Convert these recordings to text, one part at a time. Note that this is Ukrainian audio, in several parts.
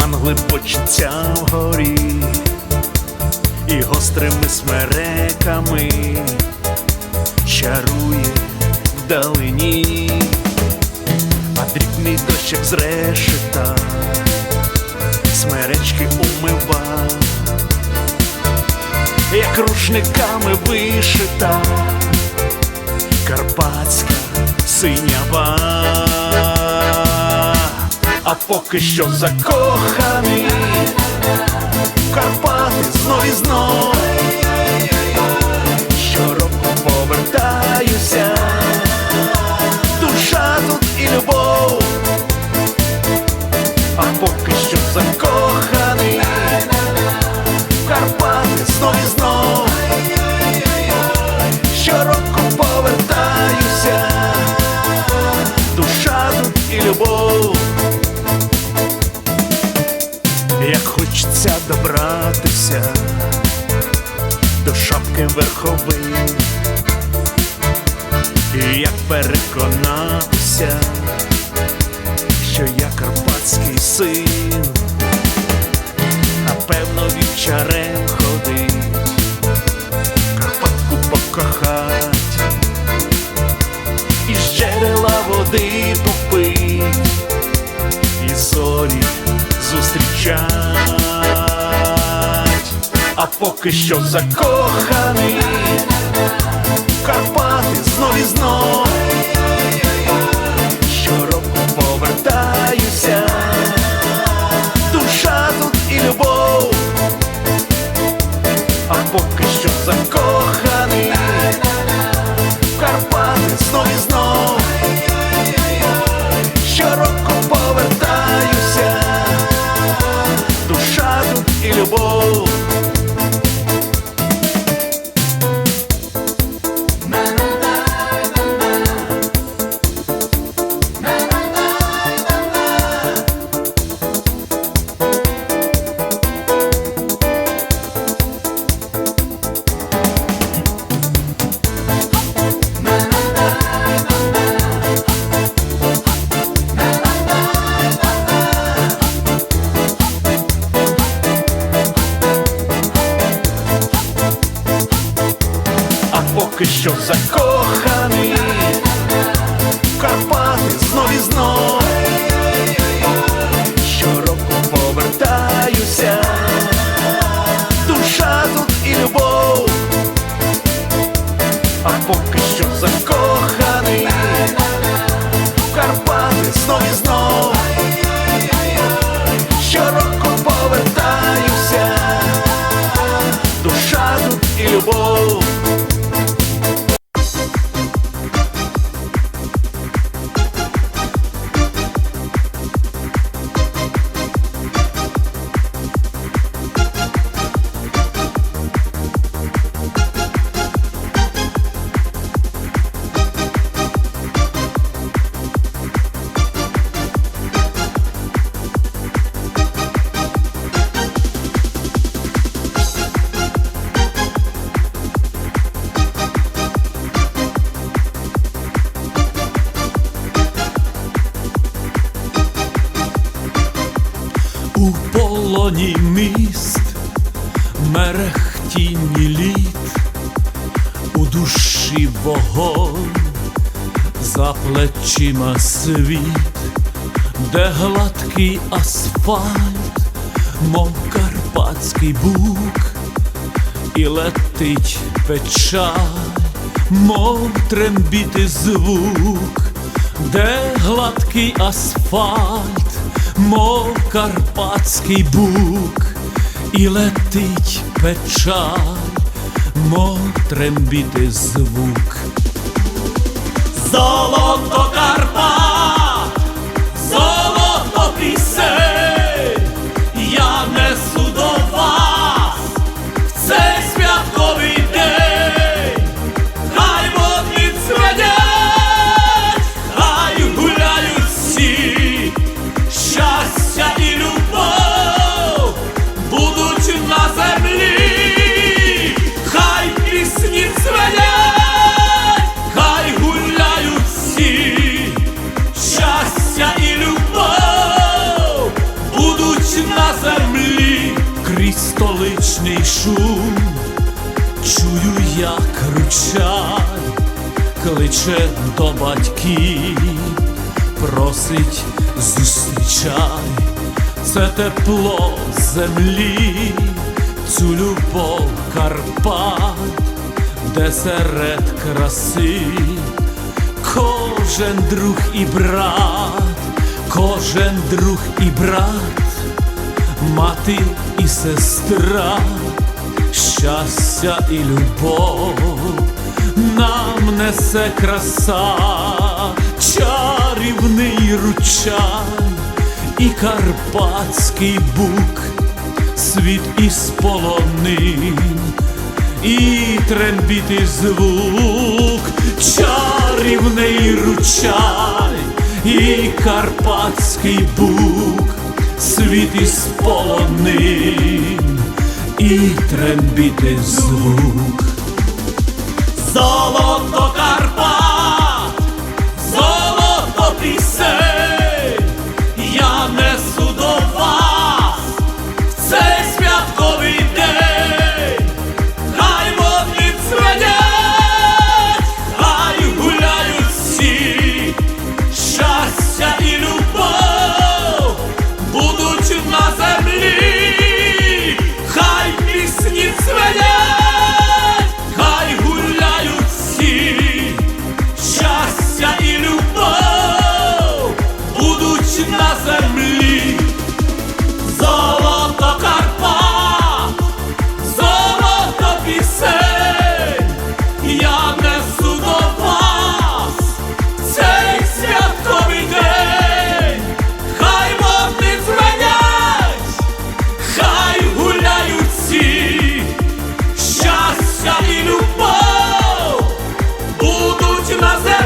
Заглиб почуття вгорі і гострими смереками чарує вдалині, а дрібний дощик з решета смеречки умива, як рушниками вишита карпатська синява, а поки що закоханий. Карпати знов і знов. Щороку повертаюся, душа тут і любов, а поки що закоханий Як хочеться добратися до шапки верховин, і як переконатися, що я карпатський син, напевно, вівчарем ходить, Карпатку покохать, поки що закоханий Карпати знов і знов. Знов і знов. Щороку повертаюся, душа тут і любов, а поки що закоханий мерехтінні літ, у душі вогонь, за плечима світ, де гладкий асфальт, мов карпатський бук, і летить печаль, мов трембіти звук, де гладкий асфальт, мов карпатський бук, і летить печаль, мов трембіти звук. Золото Карпат, як ручай, кличе до батьків, просить зустрічай, це тепло землі, цю любов Карпат, де серед краси кожен друг і брат, кожен друг і брат, мати і сестра, щастя і любов. Нам несе краса, чарівний ручай і карпатський бук, світ із полонин і трембіти звук, чарівний ручай і карпатський бук, світ із полонин і трембіти звук. Золото будуть на землі,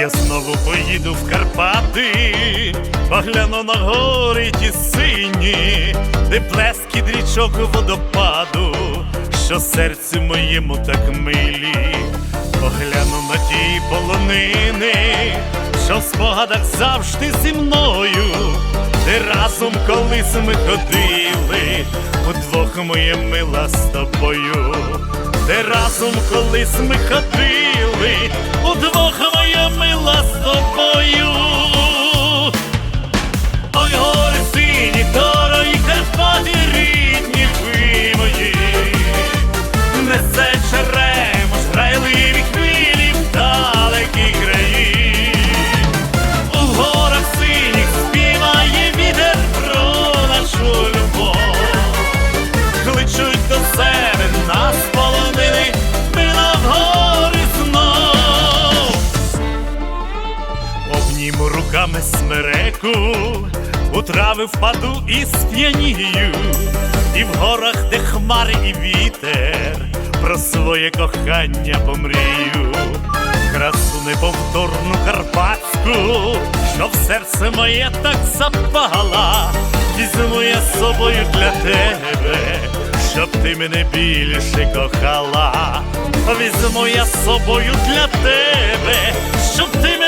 Я знову поїду в Карпати, погляну на гори ті сині, де плескіт річок водопаду, що серцю моєму так милі, погляну на ті полонини, що в спогадах завжди зі мною, де разом колись ми ходили, удвох моє мила з тобою. Де разом колись ми ходили, удвох моя мила з тобою. Смереку, у трави впаду і сп'янію, і в горах, де хмари і вітер, про своє кохання помрію. Красу неповторну карпатську, що в серце моє так запала, візьму я з собою для тебе, щоб ти мене більше кохала, візьму я з собою для тебе, щоб ти.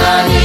на небе.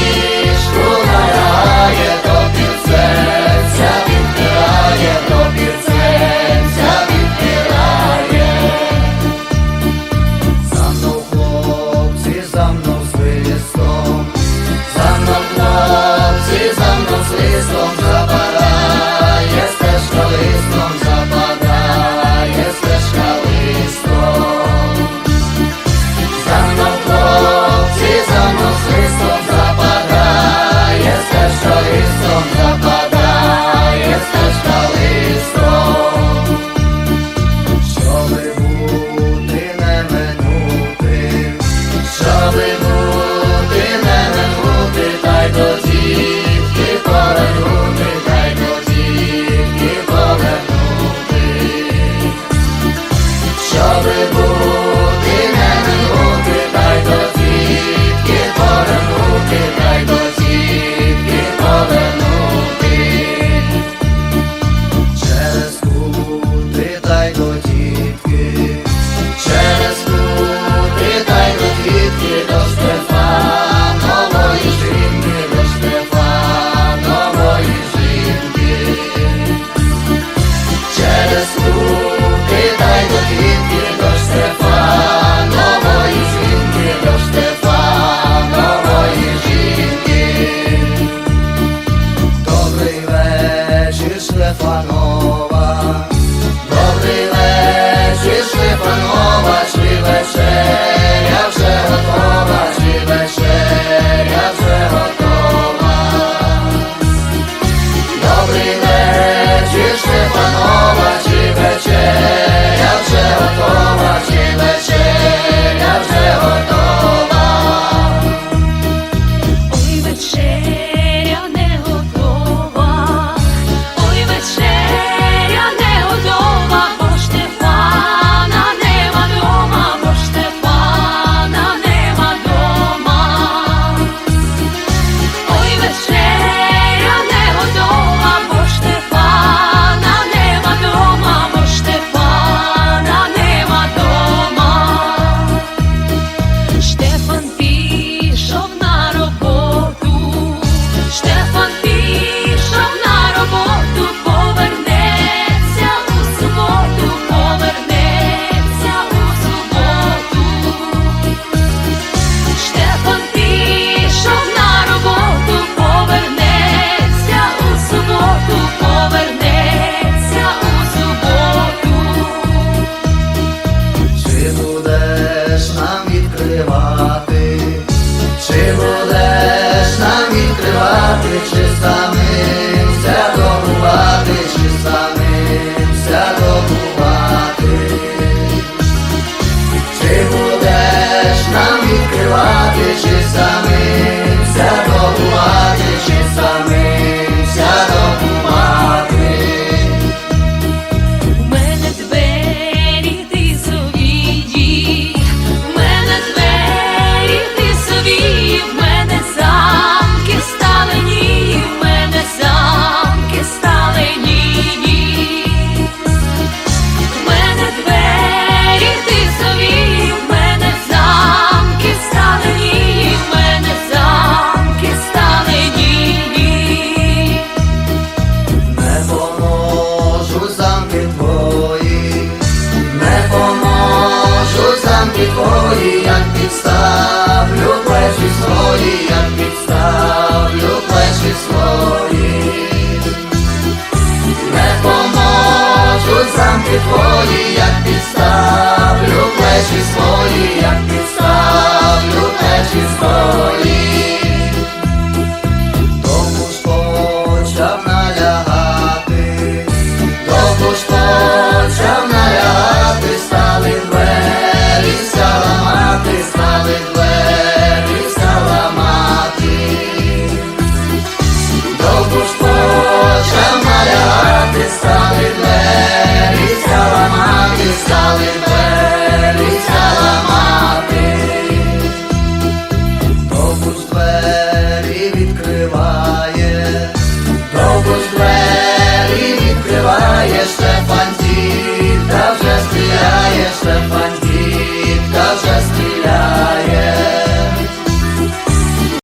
before